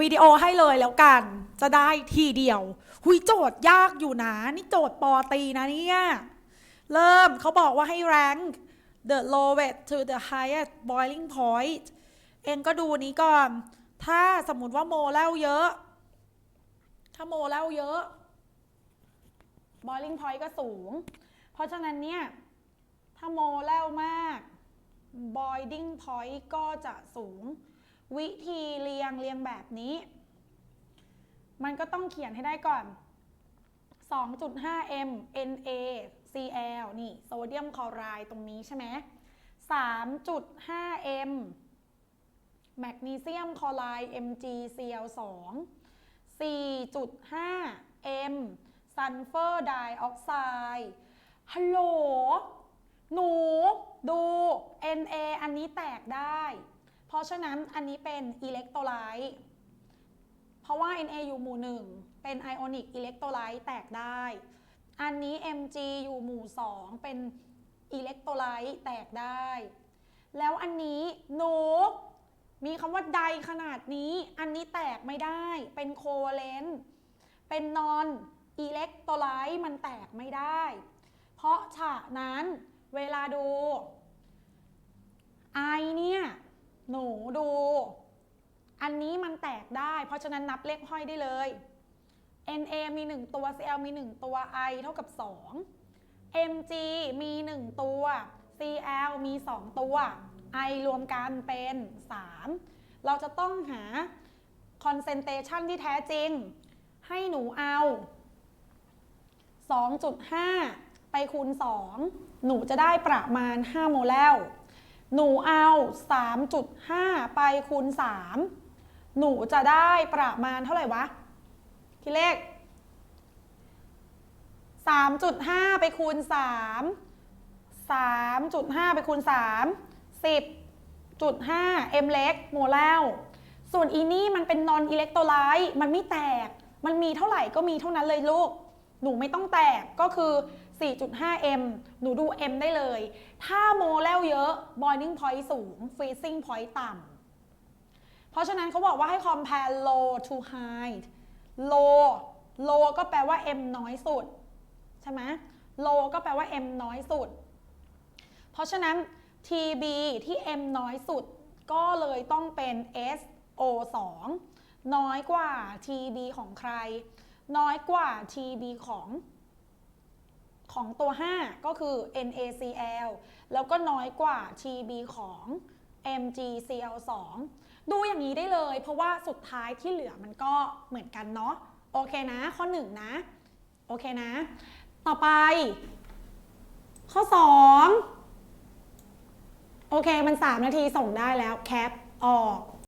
วิดีโอให้เลยแล้วกัน จะได้ทีเดียว หุยโจทย์ยากอยู่นะ นี่โจทย์ปอตีนะเนี่ย เริ่มเขาบอกว่าให้ rank the lowest to the highest boiling point เองก็ดูนี้ก่อน ถ้าสมมติว่าโมแล้วเยอะ ถ้าโมแล้วเยอะ boiling point ก็สูง เพราะฉะนั้นเนี่ย ถ้าโมแล้วมาก boiling point ก็จะสูง วิธีเรียงเรียงแบบนี้ มันก็ต้องเขียนให้ได้ก่อน 2.5 m NaCl นี่โซเดียมคลอไรด์ตรงนี้ใช่ไหม3.5 m แมกนีเซียมคลอไรด์ MgCl2 4.5 m ซัลเฟอร์ไดออกไซด์ฮัลโหล หนู ดู Na อันนี้แตกได้ เพราะฉะนั้นอันนี้เป็นอิเล็กโทรไลต์เพราะว่า Na อยู่หมู่ 1 เป็นไอออนิกอิเล็กโทรไลต์แตกได้ อันนี้ Mg อยู่หมู่ 2 เป็นอิเล็กโทรไลต์แตกได้ แล้วอันนี้หนูมีคำว่าไดขนาดนี้ อันนี้แตกไม่ได้ เป็นโคเลนต์เป็นนอนอิเล็กโทรไลต์มันแตกไม่ได้ เพราะฉะนั้นเวลาดูไอเนี่ย หนูดู อันนี้มันแตกได้ เพราะฉะนั้นนับเลขห้อยได้เลย Na มี 1 ตัว Cl มี 1 ตัว I เท่ากับ 2 Mg มี 1 ตัว Cl มี 2 ตัว I รวมกันเป็น 3 เราจะต้องหา concentration ที่แท้จริง ให้หนูเอา 2.5 ไปคูณ 2 หนูจะได้ประมาณ 5 โมลแล้ว หนูเอา 3.5 ไปคูณ 3 หนูจะได้ประมาณเท่าไหร่วะที่เลข 3.5 ไปคูณ 3 3.5 ไปคูณ 3 10.5 m เล็กโมลแล้วส่วนอีนี่มันเป็นนอนอิเล็กโทรไลต์มันไม่แตก มันมีเท่าไหร่ก็มีเท่านั้นเลยลูก หนูไม่ต้องแตกก็คือ 4.5 m หนูดู m ได้เลย ถ้าโมแล้วเยอะ boiling point สูง freezing point ต่ำ เพราะฉะนั้นเขาบอกว่าให้ compare low to high low low ก็แปลว่า m น้อยสุด ใช่ไหม low ก็แปลว่า m น้อยสุด เพราะฉะนั้น TB ที่ m น้อยสุด ก็เลยต้องเป็น SO2 น้อยกว่า TB ของใคร น้อยกว่า TB ของของตัว 5 ก็คือ NaCl แล้วก็น้อยกว่า TB ของ MgCl2 ดูอย่างนี้ได้เลย เพราะว่าสุดท้ายที่เหลือมันก็เหมือนกันเนาะโอเคนะ ข้อ 1 นะ โอเคนะ ต่อไป ข้อ 2 โอเคมัน 3 นาทีส่งได้แล้วแคปออก